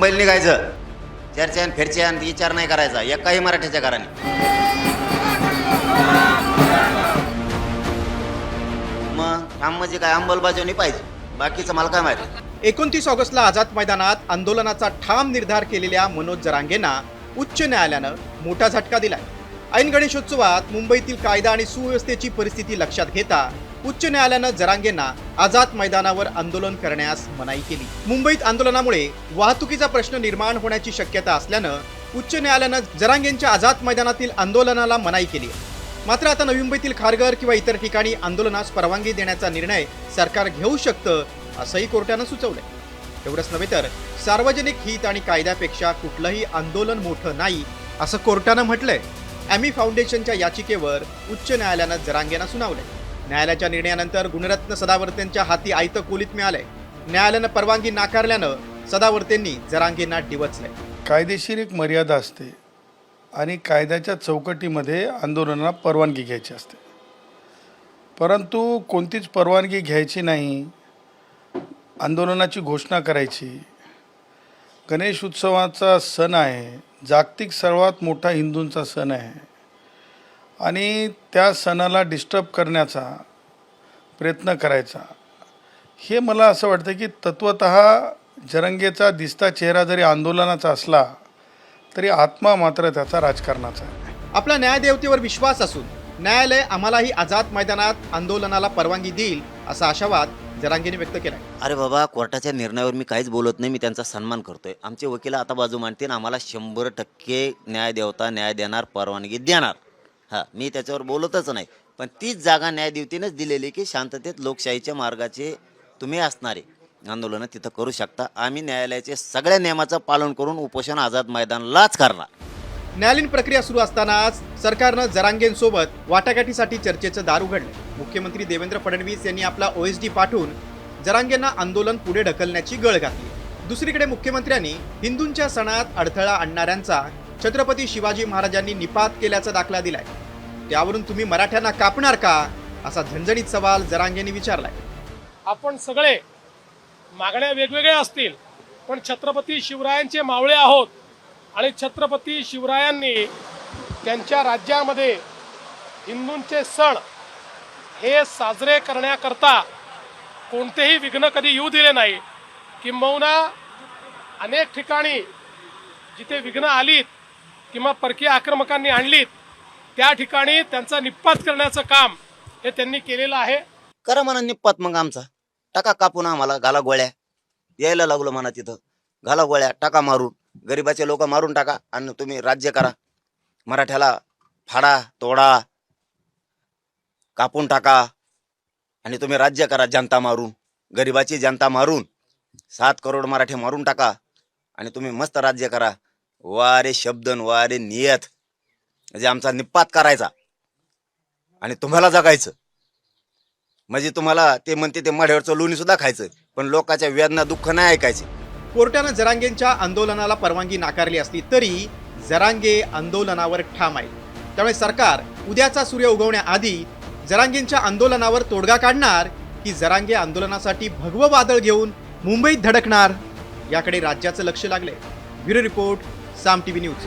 मुंबईला निघायचं. चर्चेन फिरच्यान विचार नाही करायचा. एकाही मराठीच्या घराने. मग काम म्हणजे काय अंमलबजावणी पाहिजे? बाकीचं मला काय माहिती? एकोणतीस ऑगस्टला आझाद मैदानात आंदोलनाचा ठाम निर्धार केलेल्या मनोज जरांगेंना उच्च न्यायालयानं मोठा झटका दिलाय. ऐन गणेशोत्सवात मुंबईतील कायदा आणि सुव्यवस्थेची परिस्थिती लक्षात घेता उच्च न्यायालयानं जरांगेंना आझाद मैदानावर आंदोलन करण्यास मनाई केली. मुंबईत आंदोलनामुळे वाहतुकीचा प्रश्न निर्माण होण्याची शक्यता असल्यानं उच्च न्यायालयानं जरांगेंच्या आझाद मैदानातील आंदोलनाला मनाई केली मात्र आता नवी मुंबईतील खारघर किंवा इतर ठिकाणी आंदोलनास परवानगी देण्याचा निर्णय सरकार घेऊ शकतं असंही कोर्टानं सुचवलंय. एवढंच नव्हे तर सार्वजनिक हित आणि कायद्यापेक्षा कुठलंही आंदोलन मोठं नाही असं कोर्टानं म्हटलंय. ॲमी फाउंडेशनच्या याचिकेवर उच्च न्यायालयानं जरांगेना सुनावलंय. न्यायालयाच्या निर्णयानंतर गुणरत्न सदावर्तेंच्या हाती आयतं कोलीत मिळालंय न्यायालयानं परवानगी नाकारल्यानं सदावर्तेंनी जरांगेंना डिवचलंय कायदेशीर एक मर्यादा असते आणि कायद्याच्या चौकटीमध्ये आंदोलनाला परवानगी घ्यायची असते. परंतु कोणतीच परवानगी घ्यायची नाही आंदोलनाची घोषणा करायची. गणेश उत्सवाचा सण आहे जागतिक सर्वात मोठा हिंदूंचा सण आहे. आणि त्या सणाला डिस्टर्ब करण्याचा प्रयत्न करायचा. हे मला असं वाटतं की तत्वत जरंगेचा दिसता चेहरा जरी आंदोलनाचा असला तरी आत्मा मात्र त्याचा राजकारणाचा आहे. आपला न्यायदेवतेवर विश्वास असून न्यायालय आम्हालाही आझाद मैदानात आंदोलनाला परवानगी देईल असा आशावाद जरांगेने व्यक्त केलाय. अरे बाबा कोर्टाच्या निर्णयावर मी काहीच बोलत नाही मी त्यांचा सन्मान करतोय. आमचे वकील आता बाजू मांडतील आम्हाला शंभर टक्के न्याय देवता न्याय देणार परवानगी देणार. हां मी त्याच्यावर बोलतच नाही. पण तीच जागा न्यायदेवतीनंच दिलेली की शांततेत लोकशाहीच्या मार्गाचे तुम्ही असणारे आंदोलनं तिथं करू शकता. आम्ही न्यायालयाचे सगळ्या नियमाचं पालन करून उपोषण आझाद मैदानलाच करणार. न्यायालयीन प्रक्रिया सुरू असतानाच सरकारनं जरांगेंसोबत वाटाघाटीसाठी चर्चेचं दार उघडलं. मुख्यमंत्री देवेंद्र फडणवीस यांनी आपला ओएसडी पाठवून जरांगेंना आंदोलन पुढे ढकलण्याची गळ घातली. दुसरीकडे मुख्यमंत्र्यांनी हिंदूंच्या सणात अडथळा आणणाऱ्यांचा छत्रपती शिवाजी महाराजांनी निपात केल्याचा दाखला दिलाय. त्यावरून तुम्ही मराठ्यांना कापणार का? असा झणझणीत सवाल जरांगेंनी विचारलाय. आपण सगळे मागण्या वेगवेगळ्या असतील पण छत्रपती शिवरायांचे मावळे आहोत आणि छत्रपती शिवरायांनी त्यांच्या राज्यामध्ये हिंदूंचे सण हे साजरे करण्याकरता कोणतेही विघ्न कधी येऊ दिले नाही. किंबहुना अनेक ठिकाणी जिथे विघ्न आलीत किंवा परकीय आक्रमकांनी आणलीत त्या ठिकाणी त्यांचा निपात करण्याचं काम हे त्यांनी केलेलं आहे. करा म्हणा निप्पात मग आमचा. टाका कापून आम्हाला घाला गोळ्या. यायला लागलो म्हणा तिथं. घाला गोळ्या टाका मारून. गरिबाचे लोक मारून टाका आणि तुम्ही राज्य करा. मराठ्याला फाडा तोडा कापून टाका आणि तुम्ही राज्य करा जनता मारून. गरिबाची जनता मारून. सात करोड मराठे मारून टाका आणि तुम्ही मस्त राज्य करा. वारे शब्दन वारे नियत. म्हणजे आमचा निपात करायचा आणि तुम्हाला जगायचं. म्हणजे तुम्हाला ते म्हणते ते मढेवरचं लोणी सुद्धा खायचं. पण लोकांच्या वेदना दुःख नाही ऐकायचे. कोर्टानं जरांगेंच्या आंदोलनाला परवानगी नाकारली असली तरी जरांगे आंदोलनावर ठाम आहे त्यामुळे सरकार उद्याचा सूर्य उगवण्याआधी जरांगेंच्या आंदोलनावर तोडगा काढणार की जरांगे आंदोलनासाठी भगवं वादळ घेऊन मुंबईत धडकणार? याकडे राज्याचं लक्ष लागले bureau report Saam TV news.